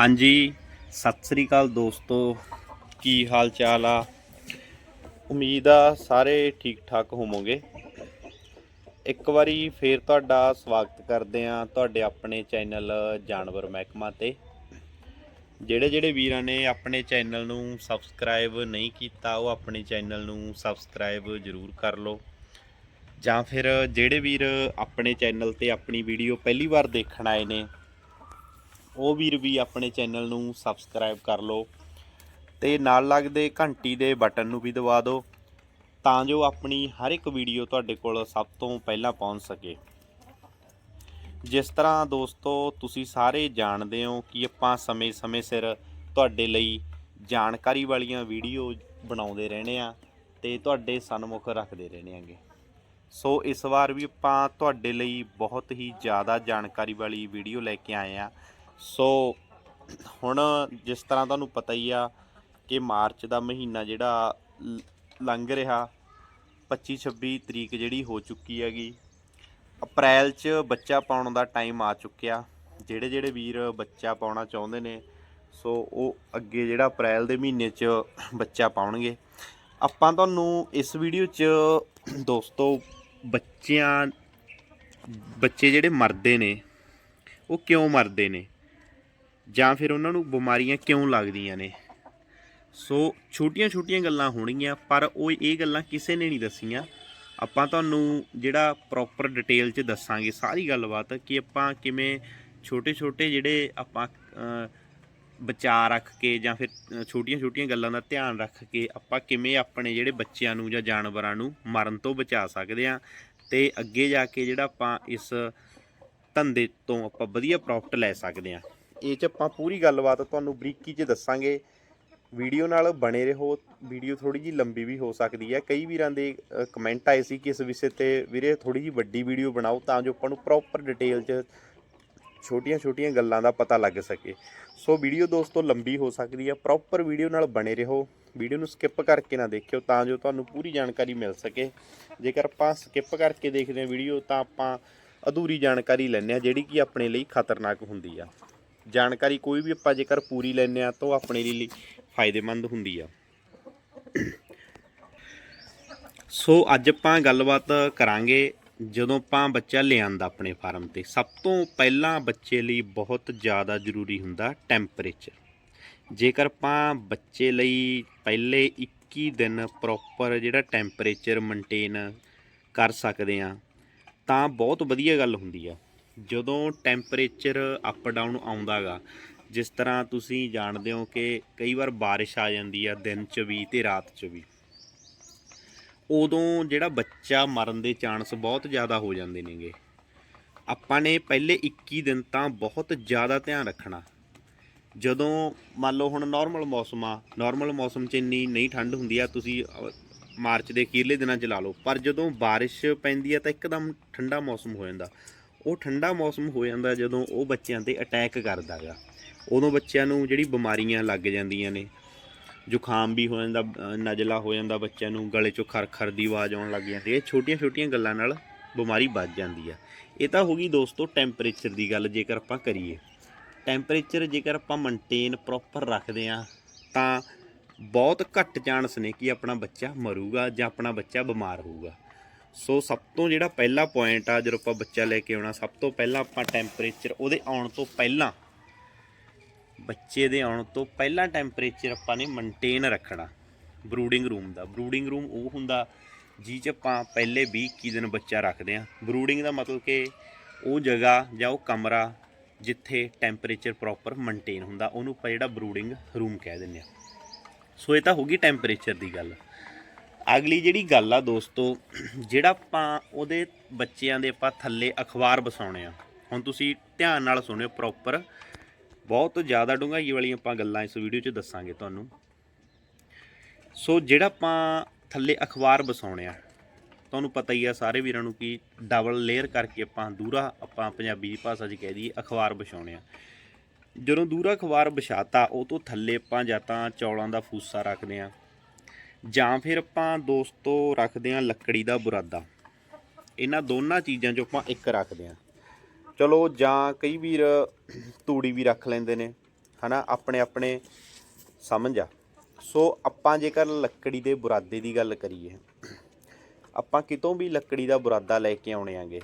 ਹਾਂਜੀ, ਸਤਿ ਸ੍ਰੀ ਅਕਾਲ ਦੋਸਤੋ। ਕੀ ਹਾਲ ਚਾਲ ਆ? ਉਮੀਦ ਆ ਸਾਰੇ ਠੀਕ ਠਾਕ ਹੋਵੋਗੇ। ਇੱਕ ਵਾਰੀ ਫੇਰ ਤੁਹਾਡਾ ਸਵਾਗਤ ਕਰਦੇ ਆ ਤੁਹਾਡੇ ਆਪਣੇ ਚੈਨਲ ਜਾਨਵਰ ਮਹਿਕਮਾ ਤੇ। ਜਿਹੜੇ ਜਿਹੜੇ ਵੀਰਾਂ ਨੇ ਆਪਣੇ ਚੈਨਲ ਨੂੰ ਸਬਸਕ੍ਰਾਈਬ ਨਹੀਂ ਕੀਤਾ, ਉਹ ਆਪਣੇ ਚੈਨਲ ਨੂੰ ਸਬਸਕ੍ਰਾਈਬ ਜ਼ਰੂਰ ਕਰ ਲਓ। ਜਾਂ ਫਿਰ ਜਿਹੜੇ ਵੀਰ ਆਪਣੇ ਚੈਨਲ ਤੇ ਆਪਣੀ ਵੀਡੀਓ ਪਹਿਲੀ ਵਾਰ ਦੇਖਣ ਆਏ ਨੇ ਉਹ ਵੀਰ ਵੀ ਆਪਣੇ ਚੈਨਲ ਨੂੰ ਸਬਸਕ੍ਰਾਈਬ ਕਰ ਲਓ ਤੇ ਨਾਲ ਲੱਗਦੇ ਘੰਟੀ ਦੇ ਬਟਨ ਨੂੰ ਵੀ ਦਬਾ ਦਿਓ ਤਾਂ ਜੋ ਆਪਣੀ ਹਰ ਇੱਕ ਵੀਡੀਓ ਤੁਹਾਡੇ ਕੋਲ ਸਭ ਤੋਂ ਪਹਿਲਾਂ ਪਹੁੰਚ ਸਕੇ। ਜਿਸ ਤਰ੍ਹਾਂ ਦੋਸਤੋ, ਤੁਸੀਂ ਸਾਰੇ ਜਾਣਦੇ ਹੋ ਕਿ ਆਪਾਂ ਸਮੇਂ-ਸਮੇਂ ਸਿਰ ਤੁਹਾਡੇ ਲਈ ਜਾਣਕਾਰੀ ਵਾਲੀਆਂ ਵੀਡੀਓ ਬਣਾਉਂਦੇ ਰਹਿੰਦੇ ਆ ਤੇ ਤੁਹਾਡੇ ਸਨਮੁਖ ਰੱਖਦੇ ਰਹਿੰਦੇ ਆਂਗੇ ਸੋ ਇਸ ਵਾਰ ਵੀ ਆਪਾਂ ਤੁਹਾਡੇ ਲਈ ਬਹੁਤ ਹੀ ਜ਼ਿਆਦਾ ਜਾਣਕਾਰੀ ਵਾਲੀ ਵੀਡੀਓ ਲੈ ਕੇ ਆਏ ਆ ਸੋ ਹੁਣ ਜਿਸ ਤਰ੍ਹਾਂ ਤੁਹਾਨੂੰ ਪਤਾ ਹੀ ਆ ਕਿ ਮਾਰਚ ਦਾ ਮਹੀਨਾ ਜਿਹੜਾ ਲ- ਲੰਘ ਰਿਹਾ 25 26 ਤਰੀਕ ਜਿਹੜੀ ਹੋ ਚੁੱਕੀ ਹੈਗੀ, ਅਪ੍ਰੈਲ 'ਚ ਬੱਚਾ ਪਾਉਣ ਦਾ ਟਾਈਮ ਆ ਚੁੱਕਿਆ। ਜਿਹੜੇ ਜਿਹੜੇ ਵੀਰ ਬੱਚਾ ਪਾਉਣਾ ਚਾਹੁੰਦੇ ਨੇ ਸੋ ਉਹ ਅੱਗੇ ਜਿਹੜਾ ਅਪ੍ਰੈਲ ਦੇ ਮਹੀਨੇ 'ਚ ਬੱਚਾ ਪਾਉਣਗੇ। ਆਪਾਂ ਤੁਹਾਨੂੰ ਇਸ ਵੀਡੀਓ 'ਚ ਦੋਸਤੋ ਬੱਚਿਆਂ, ਬੱਚੇ ਜਿਹੜੇ ਮਰਦੇ ਨੇ, ਉਹ ਕਿਉਂ ਮਰਦੇ ਨੇ? ਜਾਂ ਫਿਰ ਉਹਨਾਂ ਨੂੰ ਬਿਮਾਰੀਆਂ ਕਿਉਂ ਲੱਗਦੀਆਂ ਨੇ? ਸੋ ਛੋਟੀਆਂ-ਛੋਟੀਆਂ ਗੱਲਾਂ ਹੋਣਗੀਆਂ ਪਰ ਉਹ ਇਹ ਗੱਲਾਂ ਕਿਸੇ ਨੇ ਨਹੀਂ ਦੱਸੀਆਂ। ਆਪਾਂ ਤੁਹਾਨੂੰ ਜਿਹੜਾ ਪ੍ਰੋਪਰ ਡਿਟੇਲ 'ਚ ਦੱਸਾਂਗੇ ਸਾਰੀ ਗੱਲਬਾਤ ਕਿ ਆਪਾਂ ਕਿਵੇਂ ਛੋਟੇ-ਛੋਟੇ ਜਿਹੜੇ ਆਪਾਂ ਅ, ਬਚਾ ਰੱਖ ਕੇ ਜਾਂ ਫਿਰ ਛੋਟੀਆਂ-ਛੋਟੀਆਂ ਗੱਲਾਂ ਦਾ ਧਿਆਨ ਰੱਖ ਕੇ ਆਪਾਂ ਕਿਵੇਂ ਆਪਣੇ ਜਿਹੜੇ ਬੱਚਿਆਂ ਨੂੰ ਜਾਂ ਜਾਨਵਰਾਂ ਨੂੰ ਮਰਨ ਤੋਂ ਬਚਾ ਸਕਦੇ ਹਾਂ ਤੇ ਅੱਗੇ ਜਾ ਕੇ ਜਿਹੜਾ ਆਪਾਂ ਇਸ ਧੰਦੇ ਤੋਂ ਆਪਾਂ ਵਧੀਆ ਪ੍ਰੋਫਿਟ ਲੈ ਸਕਦੇ ਹਾਂ। ਇਹ 'ਚ ਆਪਾਂ ਪੂਰੀ ਗੱਲਬਾਤ ਤੁਹਾਨੂੰ ਬਰੀਕੀ 'ਚ ਦੱਸਾਂਗੇ। ਵੀਡੀਓ ਨਾਲ ਬਣੇ ਰਹੋ। ਵੀਡੀਓ ਥੋੜੀ ਜੀ ਲੰਬੀ ਵੀ ਹੋ ਸਕਦੀ ਹੈ। ਕਈ ਵੀਰਾਂ ਦੇ ਕਮੈਂਟ ਆਏ ਸੀ ਕਿ ਇਸ ਵਿਸ਼ੇ ਤੇ ਵੀਰੇ ਥੋੜੀ ਜੀ ਵੱਡੀ ਵੀਡੀਓ ਬਣਾਓ ਤਾਂ ਜੋ ਆਪਾਂ ਨੂੰ ਪ੍ਰੋਪਰ ਡਿਟੇਲ 'ਚ ਛੋਟੀਆਂ-ਛੋਟੀਆਂ ਗੱਲਾਂ ਦਾ ਪਤਾ ਲੱਗ ਸਕੇ। ਸੋ ਵੀਡੀਓ ਦੋਸਤੋ ਲੰਬੀ ਹੋ ਸਕਦੀ ਹੈ। ਪ੍ਰੋਪਰ ਵੀਡੀਓ ਨਾਲ ਬਣੇ ਰਹੋ। ਵੀਡੀਓ ਨੂੰ ਸਕਿਪ ਕਰਕੇ ਨਾ ਦੇਖਿਓ ਤਾਂ ਜੋ ਤੁਹਾਨੂੰ ਪੂਰੀ ਜਾਣਕਾਰੀ ਮਿਲ ਸਕੇ। ਜੇਕਰ ਆਪਾਂ ਸਕਿਪ ਕਰਕੇ ਦੇਖਦੇ ਹਾਂ ਵੀਡੀਓ ਤਾਂ ਆਪਾਂ ਅਧੂਰੀ ਜਾਣਕਾਰੀ ਲੈਂਦੇ ਆ ਜਿਹੜੀ ਕਿ ਆਪਣੇ ਲਈ ਖਤਰਨਾਕ ਹੁੰਦੀ ਆ। ਜਾਣਕਾਰੀ ਕੋਈ ਵੀ ਆਪਾਂ ਜੇਕਰ ਪੂਰੀ ਲੈਂਦੇ ਆ ਤਾਂ ਉਹ ਆਪਣੇ ਲਈ ਫਾਇਦੇਮੰਦ ਹੁੰਦੀ ਆ। ਸੋ ਅੱਜ ਆਪਾਂ ਗੱਲਬਾਤ ਕਰਾਂਗੇ ਜਦੋਂ ਆਪਾਂ ਬੱਚਾ ਲਿਆਂਦਾ ਆਪਣੇ ਫਾਰਮ ਤੇ। ਸਭ ਤੋਂ ਪਹਿਲਾਂ ਬੱਚੇ ਲਈ ਬਹੁਤ ਜ਼ਿਆਦਾ ਜ਼ਰੂਰੀ ਹੁੰਦਾ ਟੈਂਪਰੇਚਰ। ਜੇਕਰ ਆਪਾਂ ਬੱਚੇ ਲਈ ਪਹਿਲੇ 21 ਦਿਨ ਪ੍ਰੋਪਰ ਜਿਹੜਾ ਟੈਂਪਰੇਚਰ ਮੇਨਟੇਨ ਕਰ ਸਕਦੇ ਆ ਤਾਂ ਬਹੁਤ ਵਧੀਆ ਗੱਲ ਹੁੰਦੀ ਆ। ਜਦੋਂ ਟੈਂਪਰੇਚਰ ਅਪ ਡਾਊਨ ਆਉਂਦਾਗਾ, ਜਿਸ ਤਰ੍ਹਾਂ ਤੁਸੀਂ ਜਾਣਦੇ ਹੋ ਕਿ ਕਈ ਵਾਰ ਬਾਰਿਸ਼ ਆ ਜਾਂਦੀ ਆ ਦਿਨ 'ਚ ਵੀ ਤੇ ਰਾਤ 'ਚ ਵੀ, ਉਦੋਂ ਜਿਹੜਾ ਬੱਚਾ ਮਰਨ ਦੇ ਚਾਂਸ ਬਹੁਤ ਜ਼ਿਆਦਾ ਹੋ ਜਾਂਦੇ ਨੇਗੇ। ਆਪਾਂ ਨੇ ਪਹਿਲੇ 21 ਦਿਨ ਤਾਂ ਬਹੁਤ ਜ਼ਿਆਦਾ ਧਿਆਨ ਰੱਖਣਾ। ਜਦੋਂ ਮੰਨ ਲਓ ਹੁਣ ਨਾਰਮਲ ਮੌਸਮ ਆ ਨਾਰਮਲ ਮੌਸਮ 'ਚ ਇੰਨੀ ਨਹੀਂ ਠੰਡ ਹੁੰਦੀ ਆ, ਤੁਸੀਂ ਮਾਰਚ ਦੇ ਅਖੀਰਲੇ ਦਿਨਾਂ 'ਚ ਲਾ ਲਓ, ਪਰ ਜਦੋਂ ਬਾਰਿਸ਼ ਪੈਂਦੀ ਆ ਤਾਂ ਇੱਕਦਮ ਠੰਡਾ ਮੌਸਮ ਹੋ ਜਾਂਦਾ। ਉਹ ਠੰਡਾ ਮੌਸਮ ਹੋ ਜਾਂਦਾ ਜਦੋਂ ਉਹ ਬੱਚਿਆਂ ਤੇ ਅਟੈਕ ਕਰਦਾ ਗਾ। ਉਦੋਂ ਬੱਚਿਆਂ ਨੂੰ ਜਿਹੜੀ ਬਿਮਾਰੀਆਂ ਲੱਗ ਜਾਂਦੀਆਂ ਨੇ, ਜ਼ੁਕਾਮ ਵੀ ਹੋ ਜਾਂਦਾ, ਨਜ਼ਲਾ ਹੋ ਜਾਂਦਾ ਬੱਚਿਆਂ ਨੂੰ, ਗਲੇ 'ਚੋਂ ਖਰ-ਖਰ ਦੀ ਆਵਾਜ਼ ਆਉਣ ਲੱਗ ਜਾਂਦੀ ਹੈ। ਇਹ ਛੋਟੀਆਂ-ਛੋਟੀਆਂ ਗੱਲਾਂ ਨਾਲ ਬਿਮਾਰੀ ਵੱਧ ਜਾਂਦੀ ਆ। ਇਹ ਤਾਂ ਹੋ ਗਈ ਦੋਸਤੋ ਟੈਂਪਰੇਚਰ ਦੀ ਗੱਲ, ਜੇਕਰ ਆਪਾਂ ਕਰੀਏ। ਟੈਂਪਰੇਚਰ ਜੇਕਰ ਆਪਾਂ ਮੇਨਟੇਨ ਪ੍ਰੋਪਰ ਰੱਖਦੇ ਆ ਤਾਂ ਬਹੁਤ ਘੱਟ ਚਾਂਸ ਨੇ ਕਿ ਆਪਣਾ ਬੱਚਾ ਮਰੂਗਾ ਜਾਂ ਆਪਣਾ ਬੱਚਾ ਬਿਮਾਰ ਹੋਊਗਾ। ਸੋ ਸਭ ਤੋਂ ਜਿਹੜਾ ਪਹਿਲਾ ਪੁਆਇੰਟ ਆ, ਜਦੋਂ ਆਪਾਂ ਬੱਚਾ ਲੈ ਕੇ ਆਉਣਾ, ਸਭ ਤੋਂ ਪਹਿਲਾਂ ਆਪਾਂ ਟੈਂਪਰੇਚਰ ਉਹਦੇ ਆਉਣ ਤੋਂ ਪਹਿਲਾਂ, ਬੱਚੇ ਦੇ ਆਉਣ ਤੋਂ ਪਹਿਲਾਂ ਟੈਂਪਰੇਚਰ ਆਪਾਂ ਨੇ ਮੇਨਟੇਨ ਰੱਖਣਾ ਬਰੂਡਿੰਗ ਰੂਮ ਦਾ। ਬਰੂਡਿੰਗ ਰੂਮ ਉਹ ਹੁੰਦਾ ਜਿਹ 'ਚ ਆਪਾਂ ਪਹਿਲੇ 20 21 ਦਿਨ ਬੱਚਾ ਰੱਖਦੇ ਆ ਬਰੂਡਿੰਗ ਦਾ ਮਤਲਬ ਕਿ ਉਹ ਜਗ੍ਹਾ ਜਾਂ ਉਹ ਕਮਰਾ ਜਿੱਥੇ ਟੈਂਪਰੇਚਰ ਪ੍ਰੋਪਰ ਮੇਨਟੇਨ ਹੁੰਦਾ, ਉਹਨੂੰ ਆਪਾਂ ਜਿਹੜਾ ਬਰੂਡਿੰਗ ਰੂਮ ਕਹਿ ਦਿੰਦੇ ਆ ਸੋ ਇਹ ਤਾਂ ਹੋ ਗਈ ਟੈਂਪਰੇਚਰ ਦੀ ਗੱਲ। ਅਗਲੀ ਜਿਹੜੀ ਗੱਲ ਆ ਦੋਸਤੋ, ਜਿਹੜਾ ਆਪਾਂ ਉਹਦੇ ਬੱਚਿਆਂ ਦੇ ਆਪਾਂ ਥੱਲੇ ਅਖਬਾਰ ਵਸਾਉਣੇ ਆ, ਹੁਣ ਤੁਸੀਂ ਧਿਆਨ ਨਾਲ ਸੁਣਿਓ ਪ੍ਰੋਪਰ ਬਹੁਤ ਜ਼ਿਆਦਾ ਡੂੰਘਾਈ ਵਾਲੀਆਂ ਆਪਾਂ ਗੱਲਾਂ ਇਸ ਵੀਡੀਓ 'ਚ ਦੱਸਾਂਗੇ ਤੁਹਾਨੂੰ। ਸੋ ਜਿਹੜਾ ਆਪਾਂ ਥੱਲੇ ਅਖਬਾਰ ਵਸਾਉਣੇ ਆ, ਤੁਹਾਨੂੰ ਪਤਾ ਹੀ ਆ ਸਾਰੇ ਵੀਰਾਂ ਨੂੰ ਕਿ ਡਬਲ ਲੇਅਰ ਕਰਕੇ ਆਪਾਂ ਦੂਰਾ, ਆਪਾਂ ਪੰਜਾਬੀ ਭਾਸ਼ਾ 'ਚ ਕਹਿ ਦਈਏ ਅਖਬਾਰ ਵਿਛਾਉਣੇ ਆ। ਜਦੋਂ ਦੂਰਾ ਅਖਬਾਰ ਵਿਛਾਤਾ, ਉਹ ਤੋਂ ਥੱਲੇ ਆਪਾਂ ਜਾਂ ਤਾਂ ਚੌਲਾਂ ਦਾ ਫੂਸਾ ਰੱਖਦੇ ਆ ਜਾਂ ਫਿਰ ਆਪਾਂ ਦੋਸਤੋ ਰੱਖਦੇ ਆ ਲੱਕੜੀ ਦਾ ਬੁਰਾਦਾ। ਇਹਨਾਂ ਦੋਨਾਂ ਚੀਜ਼ਾਂ 'ਚੋਂ ਆਪਾਂ ਇੱਕ ਰੱਖਦੇ ਆ ਚਲੋ ਜਾਂ ਕਈ ਵੀਰ ਤੂੜੀ ਵੀ ਰੱਖ ਲੈਂਦੇ ਨੇ, ਹਨਾ, ਆਪਣੇ ਆਪਣੇ ਸਮਝ ਆ। ਸੋ ਆਪਾਂ ਜੇਕਰ ਲੱਕੜੀ ਦੇ ਬੁਰਾਦੇ ਦੀ ਗੱਲ ਕਰੀਏ, ਆਪਾਂ ਕਿਤੋਂ ਵੀ ਲੱਕੜੀ ਦਾ ਬੁਰਾਦਾ ਲੈ ਕੇ ਆਉਣੇ ਆਂਗੇ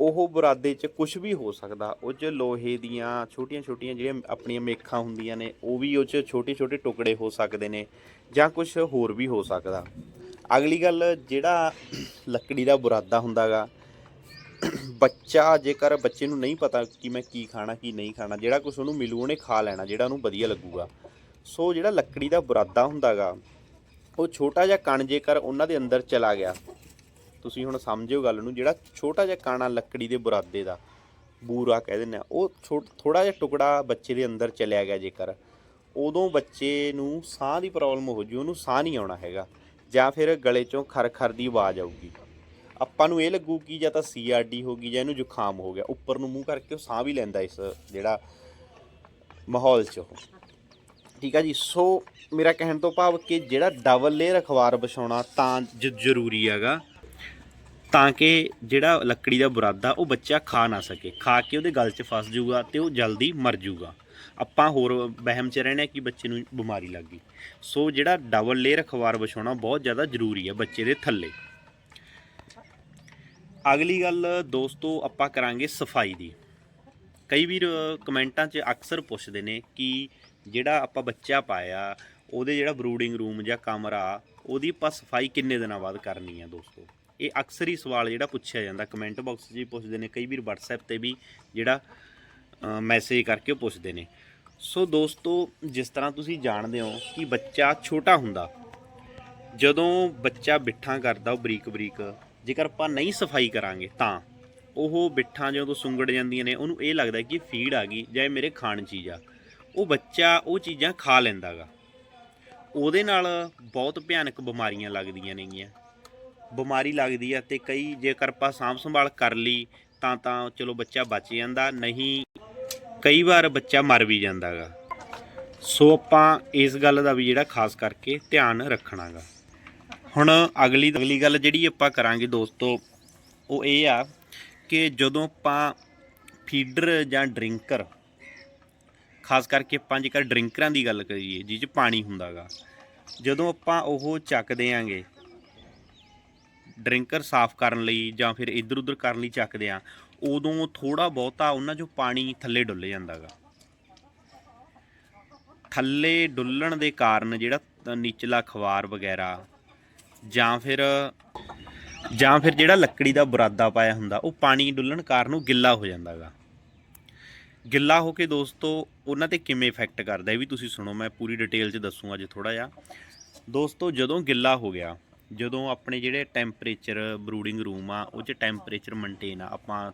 ਉਹ ਬੁਰਾਦੇ 'ਚ ਕੁਝ ਵੀ ਹੋ ਸਕਦਾ। ਉਹ 'ਚ ਲੋਹੇ ਦੀਆਂ ਛੋਟੀਆਂ-ਛੋਟੀਆਂ ਜਿਹੜੀਆਂ ਆਪਣੀਆਂ ਮੇਖਾਂ ਹੁੰਦੀਆਂ ਨੇ, ਉਹ ਵੀ ਉਹ 'ਚ ਛੋਟੇ-ਛੋਟੇ ਟੁਕੜੇ ਹੋ ਸਕਦੇ ਨੇ ਜਾਂ ਕੁਝ ਹੋਰ ਵੀ ਹੋ ਸਕਦਾ। ਅਗਲੀ ਗੱਲ, ਜਿਹੜਾ ਲੱਕੜੀ ਦਾ ਬੁਰਾਦਾ ਹੁੰਦਾਗਾ, ਬੱਚਾ ਜੇਕਰ ਬੱਚੇ ਨੂੰ ਨਹੀਂ ਪਤਾ ਕਿ ਮੈਂ ਕੀ ਖਾਣਾ, ਕੀ ਨਹੀਂ ਖਾਣਾ, ਜਿਹੜਾ ਕੁਝ ਉਹਨੂੰ ਮਿਲੂ, ਉਹਨੇ ਖਾ ਲੈਣਾ, ਜਿਹੜਾ ਉਹਨੂੰ ਵਧੀਆ ਲੱਗੂਗਾ। ਸੋ ਜਿਹੜਾ ਲੱਕੜੀ ਦਾ ਬੁਰਾਦਾ ਹੁੰਦਾਗਾ, ਉਹ ਛੋਟਾ ਜਿਹਾ ਕਣ ਜੇਕਰ ਉਹਨਾਂ ਦੇ ਅੰਦਰ ਚਲਾ ਗਿਆ ਤੁਸੀਂ ਹੁਣ ਸਮਝਿਓ ਗੱਲ ਨੂੰ, ਜਿਹੜਾ ਛੋਟਾ ਜਿਹਾ ਕਾਣਾ ਲੱਕੜੀ ਦੇ ਬੁਰਾਦੇ ਦਾ, ਬੂਰਾ ਕਹਿ ਦਿੰਦੇ ਆ, ਉਹ ਥੋੜਾ ਜਿਹਾ ਟੁਕੜਾ ਬੱਚੇ ਦੇ ਅੰਦਰ ਚਲਿਆ ਗਿਆ ਜੇਕਰ, ਉਦੋਂ ਬੱਚੇ ਨੂੰ ਸਾਹ ਦੀ ਪ੍ਰੋਬਲਮ ਹੋ ਜੂ, ਉਹਨੂੰ ਸਾਹ ਨਹੀਂ ਆਉਣਾ ਹੈਗਾ, ਜਾਂ ਫਿਰ ਗਲੇ ਚੋਂ ਖਰ ਖਰ ਦੀ ਆਵਾਜ਼ ਆਊਗੀ। ਆਪਾਂ ਨੂੰ ਇਹ ਲੱਗੂ ਕਿ ਜਾਂ ਤਾਂ ਸੀਆਰਡੀ ਹੋ ਗਈ ਜਾਂ ਇਹਨੂੰ ਜ਼ੁਕਾਮ ਹੋ ਗਿਆ, ਉੱਪਰ ਨੂੰ ਮੂੰਹ ਕਰਕੇ ਉਹ ਸਾਹ ਵੀ ਲੈਂਦਾ ਇਸ ਜਿਹੜਾ ਮਾਹੌਲ 'ਚ ਉਹ। ਠੀਕ ਆ ਜੀ, ਸੋ ਮੇਰਾ ਕਹਿਣ ਤੋਂ ਭਾਵ ਕਿ ਜਿਹੜਾ ਡਬਲ ਲੇਅਰ ਅਖਬਾਰ ਵਿਛਾਉਣਾ ਤਾਂ ਜ- ਜ਼ਰੂਰੀ ਹੈਗਾ। ਤਾਂ ਕਿ ਜਿਹੜਾ ਲੱਕੜੀ ਦਾ ਬੁਰਾਦਾ, ਉਹ ਬੱਚਾ ਖਾ ਨਾ ਸਕੇ। ਖਾ ਕੇ ਉਹਦੇ ਗਲ 'ਚ ਫਸ ਜਾਊਗਾ ਤੇ ਉਹ ਜਲਦੀ ਮਰ ਜਾਊਗਾ। ਆਪਾਂ ਹੋਰ ਵਹਿਮ 'ਚ ਰਹਿਣਾ ਕਿ ਬੱਚੇ ਨੂੰ ਬਿਮਾਰੀ ਲੱਗ ਗਈ। ਸੋ ਜਿਹੜਾ ਡਬਲ ਲੇਅਰ ਅਖਬਾਰ ਵਿਛਾਉਣਾ ਬਹੁਤ ਜ਼ਿਆਦਾ ਜ਼ਰੂਰੀ ਹੈ ਬੱਚੇ ਦੇ ਥੱਲੇ। ਅਗਲੀ ਗੱਲ ਦੋਸਤੋ, ਆਪਾਂ ਕਰਾਂਗੇ ਸਫ਼ਾਈ ਦੀ। ਕਈ ਵੀਰ ਕਮੈਂਟਾਂ 'ਚ ਅਕਸਰ ਪੁੱਛਦੇ ਨੇ ਕਿ ਜਿਹੜਾ ਆਪਾਂ ਬੱਚਾ ਪਾਇਆ, ਉਹਦੇ ਜਿਹੜਾ ਬਰੂਡਿੰਗ ਰੂਮ ਜਾਂ ਕਮਰਾ, ਉਹਦੀ ਆਪਾਂ ਸਫ਼ਾਈ ਕਿੰਨੇ ਦਿਨਾਂ ਬਾਅਦ ਕਰਨੀ ਹੈ ਦੋਸਤੋ? ਇਹ ਅਕਸਰ ਹੀ ਸਵਾਲ ਜਿਹੜਾ ਪੁੱਛਿਆ ਜਾਂਦਾ। ਕਮੈਂਟ ਬਾਕਸ 'ਚ ਵੀ ਪੁੱਛਦੇ ਨੇ, ਕਈ ਵਾਰ WhatsApp ਤੇ ਵੀ ਜਿਹੜਾ ਮੈਸੇਜ ਕਰਕੇ ਉਹ ਪੁੱਛਦੇ ਨੇ। ਸੋ ਦੋਸਤੋ, ਜਿਸ ਤਰ੍ਹਾਂ ਤੁਸੀਂ ਜਾਣਦੇ ਹੋ ਕਿ ਬੱਚਾ ਛੋਟਾ ਹੁੰਦਾ, ਜਦੋਂ ਬੱਚਾ ਬਿੱਠਾਂ ਕਰਦਾ ਉਹ ਬਰੀਕ ਬਰੀਕ, ਜੇਕਰ ਆਪਾਂ ਨਹੀਂ ਸਫ਼ਾਈ ਕਰਾਂਗੇ ਤਾਂ, ਉਹ ਬਿੱਠਾਂ ਜਦੋਂ ਸੁੰਗੜ ਜਾਂਦੀਆਂ ਨੇ, ਉਹਨੂੰ ਇਹ ਲੱਗਦਾ ਕਿ ਫੀਡ ਆ ਗਈ ਜਾਂ ਮੇਰੇ ਖਾਣ ਚੀਜ਼ ਆ। ਉਹ ਬੱਚਾ ਉਹ ਚੀਜ਼ਾਂ ਖਾ ਲੈਂਦਾਗਾ। ਉਹਦੇ ਨਾਲ ਬਹੁਤ ਭਿਆਨਕ ਬਿਮਾਰੀਆਂ ਲੱਗਦੀਆਂ ਨੇਗੀਆਂ। ਬਿਮਾਰੀ ਲੱਗਦੀ ਆ ਤੇ ਕਈ ਜੇਕਰ ਆਪਾਂ ਸਾਂਭ ਸੰਭਾਲ ਕਰ ਲਈ, ਤਾਂ ਤਾਂ ਚਲੋ ਬੱਚਾ ਬਚ ਜਾਂਦਾ, ਨਹੀਂ ਕਈ ਵਾਰ ਬੱਚਾ ਮਰ ਵੀ ਜਾਂਦਾਗਾ। ਸੋ ਆਪਾਂ ਇਸ ਗੱਲ ਦਾ ਵੀ ਜਿਹੜਾ ਖਾਸ ਕਰਕੇ ਧਿਆਨ ਰੱਖਣਾਗਾ। ਹੁਣ ਅਗਲੀ ਅਗਲੀ ਗੱਲ ਜਿਹੜੀ ਆਪਾਂ ਕਰਾਂਗੇ ਦੋਸਤੋ, ਉਹ ਇਹ ਆ ਕਿ ਜਦੋਂ ਆਪਾਂ ਫੀਡਰ ਜਾਂ ਡਰਿੰਕਰ, ਖਾਸ ਕਰਕੇ ਆਪਾਂ ਜੇਕਰ ਡਰਿੰਕਰਾਂ ਦੀ ਗੱਲ ਕਰੀਏ, ਜਿਹ 'ਚ ਪਾਣੀ ਹੁੰਦਾਗਾ, ਜਦੋਂ ਆਪਾਂ ਉਹ ਚੱਕ ਆਂਗੇ ਡਰਿੰਕਰ ਸਾਫ਼ ਕਰਨ ਲਈ ਜਾਂ ਫਿਰ ਇੱਧਰ ਉੱਧਰ ਕਰਨ ਲਈ ਚੱਕਦੇ ਆ, ਉਦੋਂ ਥੋੜਾ ਬਹੁਤਾ ਉਹਨਾਂ 'ਚੋਂ ਪਾਣੀ ਥੱਲੇ ਡੁੱਲ ਜਾਂਦਾਗਾ ਥੱਲੇ ਡੁੱਲਣ ਦੇ ਕਾਰਨ ਜਿਹੜਾ ਨੀਚਲਾ ਨਿਚਲਾ ਖਵਾਰ ਵਗੈਰਾ ਜਾਂ ਫਿਰ ਜਾਂ ਫਿਰ ਜਿਹੜਾ ਲੱਕੜੀ ਦਾ ਬੁਰਾਦਾ ਪਾਇਆ ਹੁੰਦਾ, ਉਹ ਪਾਣੀ ਡੁੱਲਣ ਕਾਰਨ ਉਹ ਗਿੱਲਾ ਹੋ ਜਾਂਦਾਗਾ ਗਿੱਲਾ ਹੋ ਕੇ ਦੋਸਤੋ ਉਹਨਾਂ ਤੇ ਕਿਵੇਂ ਇਫੈਕਟ ਕਰਦਾ, ਇਹ ਵੀ ਤੁਸੀਂ ਸੁਣੋ, ਮੈਂ ਪੂਰੀ ਡਿਟੇਲ 'ਚ ਦੱਸੂਗਾ ਅੱਜ ਥੋੜਾ ਜਿਹਾ। ਦੋਸਤੋ ਜਦੋਂ ਗਿੱਲਾ ਹੋ ਗਿਆ ਜਦੋਂ ਆਪਣੇ ਜਿਹੜੇ ਟੈਂਪਰੇਚਰ ਬਰੂਡਿੰਗ ਰੂਮ ਆ ਉਹ 'ਚ ਟੈਂਪਰੇਚਰ ਮੇਨਟੇਨ ਆ ਆਪਾਂ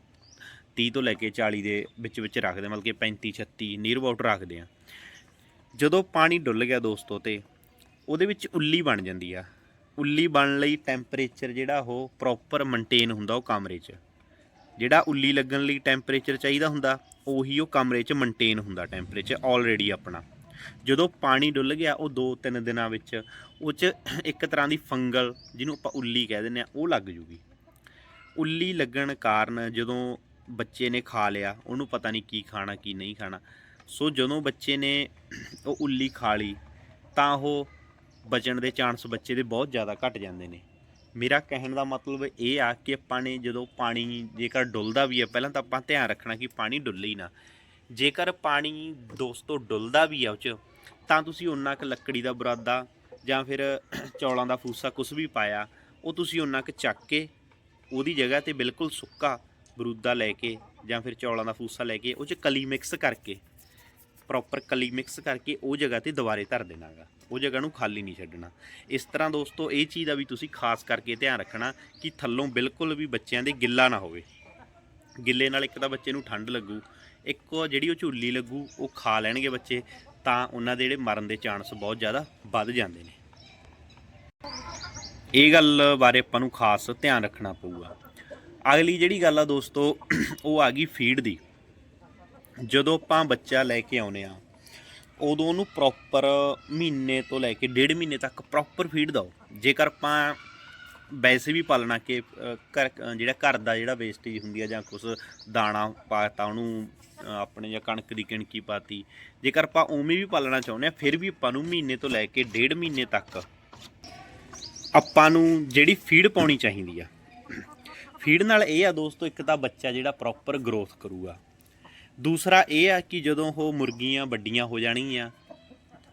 30 ਤੋਂ ਲੈ ਕੇ 40 ਦੇ ਵਿੱਚ ਵਿੱਚ ਰੱਖਦੇ ਹਾਂ, ਮਤਲਬ ਕਿ 35 36 ਨੀਅਰ ਅਬਾਊਟ ਰੱਖਦੇ ਆ ਜਦੋਂ ਪਾਣੀ ਡੁੱਲ ਗਿਆ ਦੋਸਤੋ ਤੇ ਉਹਦੇ ਵਿੱਚ ਉੱਲੀ ਬਣ ਜਾਂਦੀ ਆ। ਉੱਲੀ ਬਣਨ ਲਈ ਟੈਂਪਰੇਚਰ ਜਿਹੜਾ ਉਹ ਪ੍ਰੋਪਰ ਮੇਨਟੇਨ ਹੁੰਦਾ ਉਹ ਕਮਰੇ 'ਚ। ਜਿਹੜਾ ਉੱਲੀ ਲੱਗਣ ਲਈ ਟੈਂਪਰੇਚਰ ਚਾਹੀਦਾ ਹੁੰਦਾ ਉਹੀ ਉਹ ਕਮਰੇ 'ਚ ਮੇਨਟੇਨ ਹੁੰਦਾ ਟੈਂਪਰੇਚਰ ਆਲਰੇਡੀ ਆਪਣਾ। ਜਦੋਂ ਪਾਣੀ ਡੁੱਲ ਗਿਆ ਉਹ 2-3 ਦਿਨਾਂ ਵਿੱਚ, ਉਹ 'ਚ ਇੱਕ ਤਰ੍ਹਾਂ ਦੀ ਫੰਗਲ ਜਿਹਨੂੰ ਆਪਾਂ ਉੱਲੀ ਕਹਿ ਦਿੰਦੇ ਆ ਉਹ ਲੱਗ ਜੂਗੀ। ਉੱਲੀ ਲੱਗਣ ਕਾਰਨ ਜਦੋਂ ਬੱਚੇ ਨੇ ਖਾ ਲਿਆ, ਉਹਨੂੰ ਪਤਾ ਨਹੀਂ ਕੀ ਖਾਣਾ, ਕੀ ਨਹੀਂ ਖਾਣਾ। ਸੋ ਜਦੋਂ ਬੱਚੇ ਨੇ ਉਹ ਉੱਲੀ ਖਾ ਲਈ, ਤਾਂ ਉਹ ਬਚਣ ਦੇ ਚਾਂਸ ਬੱਚੇ ਦੇ ਬਹੁਤ ਜ਼ਿਆਦਾ ਘਟ ਜਾਂਦੇ ਨੇ। ਮੇਰਾ ਕਹਿਣ ਦਾ ਮਤਲਬ ਇਹ ਆ ਕਿ ਆਪਾਂ ਨੇ ਜਦੋਂ ਪਾਣੀ ਜੇਕਰ ਡੁੱਲਦਾ ਵੀ ਹੈ ਪਹਿਲਾਂ ਤਾਂ ਆਪਾਂ ਧਿਆਨ ਰੱਖਣਾ ਕਿ ਪਾਣੀ ਡੁੱਲੇ ਹੀ ਨਾ। ਜੇਕਰ ਪਾਣੀ ਦੋਸਤੋ ਡੁੱਲਦਾ ਵੀ ਆ ਉਹ 'ਚ, ਤਾਂ ਤੁਸੀਂ ਉਹਨਾਂ ਕੁ ਲੱਕੜੀ ਦਾ ਬਰਾਦਾ ਜਾਂ ਫਿਰ ਚੌਲਾਂ ਦਾ ਫੂਸਾ ਕੁਝ ਵੀ ਪਾਇਆ, ਉਹ ਤੁਸੀਂ ਉਹਨਾਂ ਕੁ ਚੱਕ ਕੇ ਉਹਦੀ ਜਗ੍ਹਾ ਤੇ ਬਿਲਕੁਲ ਸੁੱਕਾ ਬਰੂਦਾ ਲੈ ਕੇ ਜਾਂ ਫਿਰ ਚੌਲਾਂ ਦਾ ਫੂਸਾ ਲੈ ਕੇ ਉਹ 'ਚ ਕਲੀ ਮਿਕਸ ਕਰਕੇ ਪ੍ਰੋਪਰ ਕਲੀ ਮਿਕਸ ਕਰਕੇ ਉਹ ਜਗ੍ਹਾ ਤੇ ਦੁਬਾਰੇ ਧਰ ਦੇਣਾਗਾ। ਉਹ ਜਗ੍ਹਾ ਨੂੰ ਖਾਲੀ ਨਹੀਂ ਛੱਡਣਾ। ਇਸ ਤਰ੍ਹਾਂ ਦੋਸਤੋ ਇਹ ਚੀਜ਼ ਦਾ ਵੀ ਤੁਸੀਂ ਖਾਸ ਕਰਕੇ ਧਿਆਨ ਰੱਖਣਾ ਕਿ ਥੱਲੋਂ ਬਿਲਕੁਲ ਵੀ ਬੱਚਿਆਂ ਦੇ ਗਿੱਲਾ ਨਾ ਹੋਵੇ। ਗਿੱਲੇ ਨਾਲ ਇੱਕ ਤਾਂ ਬੱਚੇ ਨੂੰ ਠੰਡ ਲੱਗੂ ਇੱਕ ਜਿਹੜੀ ਉਹ ਝੂਲੀ ਲੱਗੂ, ਉਹ ਖਾ ਲੈਣਗੇ ਬੱਚੇ, ਤਾਂ ਉਹਨਾਂ ਦੇ ਜਿਹੜੇ ਮਰਨ ਦੇ ਚਾਂਸ ਬਹੁਤ ਜ਼ਿਆਦਾ ਵੱਧ ਜਾਂਦੇ ਨੇ। ਇਹ ਗੱਲ ਬਾਰੇ ਆਪਾਂ ਨੂੰ ਖਾਸ ਧਿਆਨ ਰੱਖਣਾ ਪਊਗਾ। ਅਗਲੀ ਜਿਹੜੀ ਗੱਲ ਆ ਦੋਸਤੋ, ਉਹ ਆ ਗਈ ਫੀਡ ਦੀ। ਜਦੋਂ ਆਪਾਂ ਬੱਚਾ ਲੈ ਕੇ ਆਉਨੇ ਆ ਉਦੋਂ ਉਹਨੂੰ ਪ੍ਰੋਪਰ ਮਹੀਨੇ ਤੋਂ ਲੈ ਕੇ ਡੇਢ ਮਹੀਨੇ ਤੱਕ ਪ੍ਰੋਪਰ ਫੀਡ ਦਿਓ। ਜੇਕਰ ਆਪਾਂ ਵੈਸੇ ਵੀ ਪਾਲਣਾ ਕਿ ਘਰ ਜਿਹੜਾ ਘਰ ਦਾ ਜਿਹੜਾ ਵੇਸਟੇਜ ਹੁੰਦੀ ਆ ਜਾਂ ਕੁਝ ਦਾਣਾ ਪਾਤਾ, ਉਹਨੂੰ ਆਪਣੇ ਜਾਂ ਕਣਕ ਦੀ ਕਿਣਕੀ ਪਾਤੀ, ਜੇਕਰ ਆਪਾਂ ਉਵੇਂ ਵੀ ਪਾਲਣਾ ਚਾਹੁੰਦੇ ਆ, ਫਿਰ ਵੀ ਆਪਾਂ ਨੂੰ ਮਹੀਨੇ ਤੋਂ ਲੈ ਕੇ ਡੇਢ ਮਹੀਨੇ ਤੱਕ ਆਪਾਂ ਨੂੰ ਜਿਹੜੀ ਫੀਡ ਪਾਉਣੀ ਚਾਹੀਦੀ ਆ। ਫੀਡ ਨਾਲ ਇਹ ਆ ਦੋਸਤੋ, ਇੱਕ ਤਾਂ ਬੱਚਾ ਜਿਹੜਾ ਪ੍ਰੋਪਰ ਗਰੋਥ ਕਰੂਗਾ। ਦੂਸਰਾ ਇਹ ਆ ਕਿ ਜਦੋਂ ਉਹ ਮੁਰਗੀਆਂ ਵੱਡੀਆਂ ਹੋ ਜਾਣਗੀਆਂ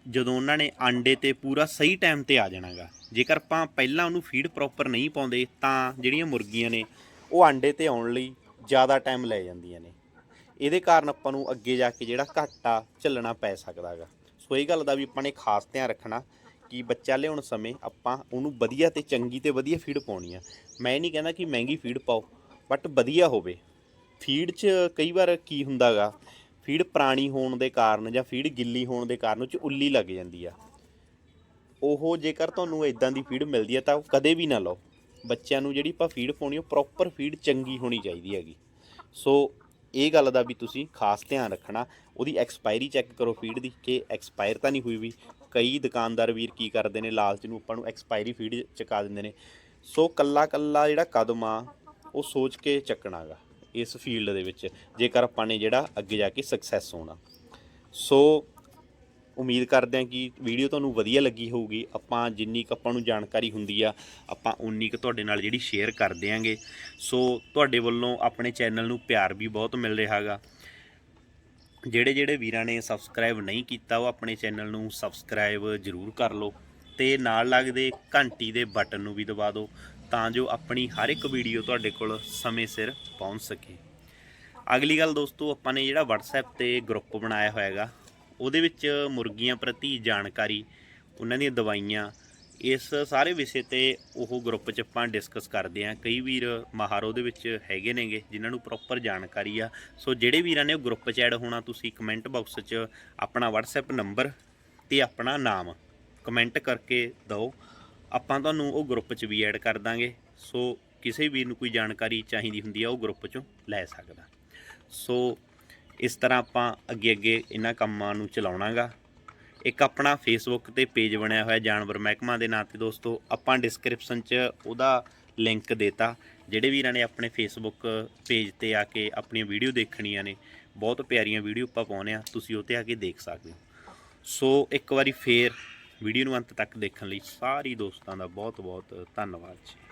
ਜਦੋਂ ਉਹਨਾਂ ਨੇ ਆਂਡੇ ਤੇ ਪੂਰਾ ਸਹੀ ਟਾਈਮ ਤੇ ਆ ਜਾਣਾਗਾ। ਜੇਕਰ ਆਪਾਂ ਪਹਿਲਾਂ ਉਹਨੂੰ ਫੀਡ ਪ੍ਰੋਪਰ ਨਹੀਂ ਪਾਉਂਦੇ, ਤਾਂ ਜਿਹੜੀਆਂ ਮੁਰਗੀਆਂ ਨੇ, ਉਹ ਆਂਡੇ ਤੇ ਆਉਣ ਲਈ ਜ਼ਿਆਦਾ ਟਾਈਮ ਲੈ ਜਾਂਦੀਆਂ ਨੇ। ਇਹਦੇ ਕਾਰਨ ਆਪਾਂ ਨੂੰ ਅੱਗੇ ਜਾ ਕੇ ਜਿਹੜਾ ਘਾਟਾ ਝੱਲਣਾ ਪੈ ਸਕਦਾ ਸਕਦਾਗਾ। ਸੋ ਇਹ ਗੱਲ ਦਾ ਵੀ ਆਪਾਂ ਨੇ ਖਾਸ ਧਿਆਨ ਰੱਖਣਾ ਕਿ ਬੱਚਾ ਲਿਆਉਣ ਸਮੇਂ ਆਪਾਂ ਉਹਨੂੰ ਵਧੀਆ ਤੇ ਚੰਗੀ ਤੇ ਵਧੀਆ ਫੀਡ ਪਾਉਣੀ ਆ। ਮੈਂ ਇਹ ਨਹੀਂ ਕਹਿੰਦਾ ਕਿ ਮਹਿੰਗੀ ਫੀਡ ਪਾਓ ਬਟ ਵਧੀਆ ਹੋਵੇ। ਫੀਡ 'ਚ ਕਈ ਵਾਰ ਕੀ ਹੁੰਦਾਗਾ ਫੀਡ ਪੁਰਾਣੀ ਹੋਣ ਦੇ ਕਾਰਨ ਜਾਂ ਫੀਡ ਗਿੱਲੀ ਹੋਣ ਦੇ ਕਾਰਨ ਉਹ 'ਚ ਉੱਲੀ ਲੱਗ ਜਾਂਦੀ ਆ। ਉਹ ਜੇਕਰ ਤੁਹਾਨੂੰ ਇਦਾਂ ਦੀ ਫੀਡ ਮਿਲਦੀ ਹੈ ਤਾਂ ਉਹ ਕਦੇ ਵੀ ਨਾ ਲਓ। ਬੱਚਿਆਂ ਨੂੰ ਜਿਹੜੀ ਆਪਾਂ ਫੀਡ ਪਾਉਣੀ ਉਹ ਪ੍ਰੋਪਰ ਫੀਡ ਚੰਗੀ ਹੋਣੀ ਚਾਹੀਦੀ ਹੈਗੀ। ਸੋ ਇਹ ਗੱਲ ਦਾ ਵੀ ਤੁਸੀਂ ਖਾਸ ਧਿਆਨ ਰੱਖਣਾ। ਉਹਦੀ ਐਕਸਪਾਇਰੀ ਚੈੱਕ ਕਰੋ ਫੀਡ ਦੀ, ਕਿ ਐਕਸਪਾਇਰ ਤਾਂ ਨਹੀਂ ਹੋਈ ਵੀ। ਕਈ ਦੁਕਾਨਦਾਰ ਵੀਰ ਕੀ ਕਰਦੇ ਨੇ, ਲਾਲਚ ਨੂੰ ਆਪਾਂ ਨੂੰ ਐਕਸਪਾਇਰੀ ਫੀਡ ਚਕਾ ਦਿੰਦੇ ਨੇ। ਸੋ ਕੱਲਾ ਕੱਲਾ ਜਿਹੜਾ ਕਦਮ ਆ, ਉਹ ਸੋਚ ਕੇ ਚੱਕਣਾਗਾ ਇਸ ਫੀਲਡ ਦੇ ਵਿੱਚ, ਜੇਕਰ ਆਪਾਂ ਨੇ ਜਿਹੜਾ ਅੱਗੇ ਜਾ ਕੇ ਸਕਸੈਸ ਹੋਣਾ। ਸੋ, ਉਮੀਦ ਕਰਦੇ ਹਾਂ ਕਿ ਵੀਡੀਓ ਤੁਹਾਨੂੰ ਵਧੀਆ ਲੱਗੀ ਹੋਊਗੀ। ਆਪਾਂ ਜਿੰਨੀ ਕੁ ਆਪਾਂ ਨੂੰ ਜਾਣਕਾਰੀ ਹੁੰਦੀ ਆ, ਆਪਾਂ ਉਨੀ ਕੁ ਤੁਹਾਡੇ ਨਾਲ ਜਿਹੜੀ ਸ਼ੇਅਰ ਕਰ ਦਿਆਂਗੇ। ਸੋ, ਤੁਹਾਡੇ ਵੱਲੋਂ ਆਪਣੇ ਚੈਨਲ ਨੂੰ ਪਿਆਰ ਵੀ ਬਹੁਤ ਮਿਲ ਰਿਹਾ ਹੈਗਾ ਜਿਹੜੇ ਜਿਹੜੇ ਵੀਰਾਂ ਨੇ ਸਬਸਕ੍ਰਾਈਬ ਨਹੀਂ ਕੀਤਾ, ਉਹ ਆਪਣੇ ਚੈਨਲ ਨੂੰ ਸਬਸਕ੍ਰਾਈਬ ਜ਼ਰੂਰ ਕਰ ਲਓ ਤੇ ਨਾਲ ਲੱਗਦੇ ਘੰਟੀ ਦੇ ਬਟਨ ਨੂੰ ਵੀ ਦਬਾ ਦਿਓ। ਤਾਂ ਜੋ ਆਪਣੀ ਹਰ ਇੱਕ ਵੀਡੀਓ ਤੁਹਾਡੇ ਕੋਲ ਸਮੇਂ ਸਿਰ ਪਹੁੰਚ ਸਕੇ। ਅਗਲੀ ਗੱਲ ਦੋਸਤੋ, ਆਪਾਂ ਨੇ ਜਿਹੜਾ WhatsApp ਤੇ ਗਰੁੱਪ ਬਣਾਇਆ ਹੋਇਆ ਹੈਗਾ ਉਹਦੇ ਵਿੱਚ ਮੁਰਗੀਆਂ ਪ੍ਰਤੀ ਜਾਣਕਾਰੀ, ਉਹਨਾਂ ਦੀਆਂ ਦਵਾਈਆਂ, ਇਸ ਸਾਰੇ ਵਿਸ਼ੇ ਤੇ ਉਹ ਗਰੁੱਪ 'ਚ ਆਪਾਂ ਡਿਸਕਸ ਕਰਦੇ ਆਂ ਕਈ ਵੀਰ ਮਾਹਰ ਉਹਦੇ ਵਿੱਚ ਹੈਗੇ ਨੇਗੇ, ਜਿਨ੍ਹਾਂ ਨੂੰ ਪ੍ਰੋਪਰ ਜਾਣਕਾਰੀ ਆ। ਸੋ ਜਿਹੜੇ ਵੀਰਾਂ ਨੇ ਉਹ ਗਰੁੱਪ 'ਚ ਐਡ ਹੋਣਾ, ਤੁਸੀਂ ਕਮੈਂਟ ਬਾਕਸ 'ਚ ਆਪਣਾ WhatsApp ਨੰਬਰ ਤੇ ਆਪਣਾ ਨਾਮ ਕਮੈਂਟ ਕਰਕੇ ਦਿਓ। ਆਪਾਂ ਤੁਹਾਨੂੰ ਉਹ ਗਰੁੱਪ 'ਚ ਵੀ ਐਡ ਕਰ ਦਾਂਗੇ। ਸੋ ਕਿਸੇ ਵੀਰ ਨੂੰ ਕੋਈ ਜਾਣਕਾਰੀ ਚਾਹੀਦੀ ਹੁੰਦੀ ਆ, ਉਹ ਗਰੁੱਪ 'ਚੋਂ ਲੈ ਸਕਦਾ। ਸੋ ਇਸ ਤਰ੍ਹਾਂ ਆਪਾਂ ਅੱਗੇ ਅੱਗੇ ਇਹਨਾਂ ਕੰਮਾਂ ਨੂੰ ਚਲਾਉਣਾਗਾ। ਇੱਕ ਆਪਣਾ ਫੇਸਬੁੱਕ ਤੇ ਪੇਜ ਬਣਿਆ ਹੋਇਆ ਜਾਨਵਰ ਮਹਿਕਮਾ ਦੇ ਨਾਂ ਤੇ ਦੋਸਤੋ, ਆਪਾਂ ਡਿਸਕ੍ਰਿਪਸ਼ਨ 'ਚ ਉਹਦਾ ਲਿੰਕ ਦੇਤਾ। ਜਿਹੜੇ ਵੀਰਾਂ ਨੇ ਆਪਣੇ ਫੇਸਬੁੱਕ ਪੇਜ ਤੇ ਆ ਕੇ ਆਪਣੀਆਂ ਵੀਡੀਓ ਦੇਖਣੀਆਂ ਨੇ, ਬਹੁਤ ਪਿਆਰੀਆਂ ਵੀਡੀਓ ਆਪਾਂ ਪਾਉਂਦੇ ਆ, ਤੁਸੀਂ ਉਹ ਤੇ ਆ ਕੇ ਦੇਖ ਸਕਦੇ ਹੋ। ਸੋ ਇੱਕ ਵਾਰੀ ਫੇਰ ਵੀਡੀਓ ਨੂੰ ਅੰਤ ਤੱਕ ਦੇਖਣ ਲਈ ਸਾਰੀ ਦੋਸਤਾਂ ਦਾ ਬਹੁਤ ਬਹੁਤ ਧੰਨਵਾਦ ਜੀ।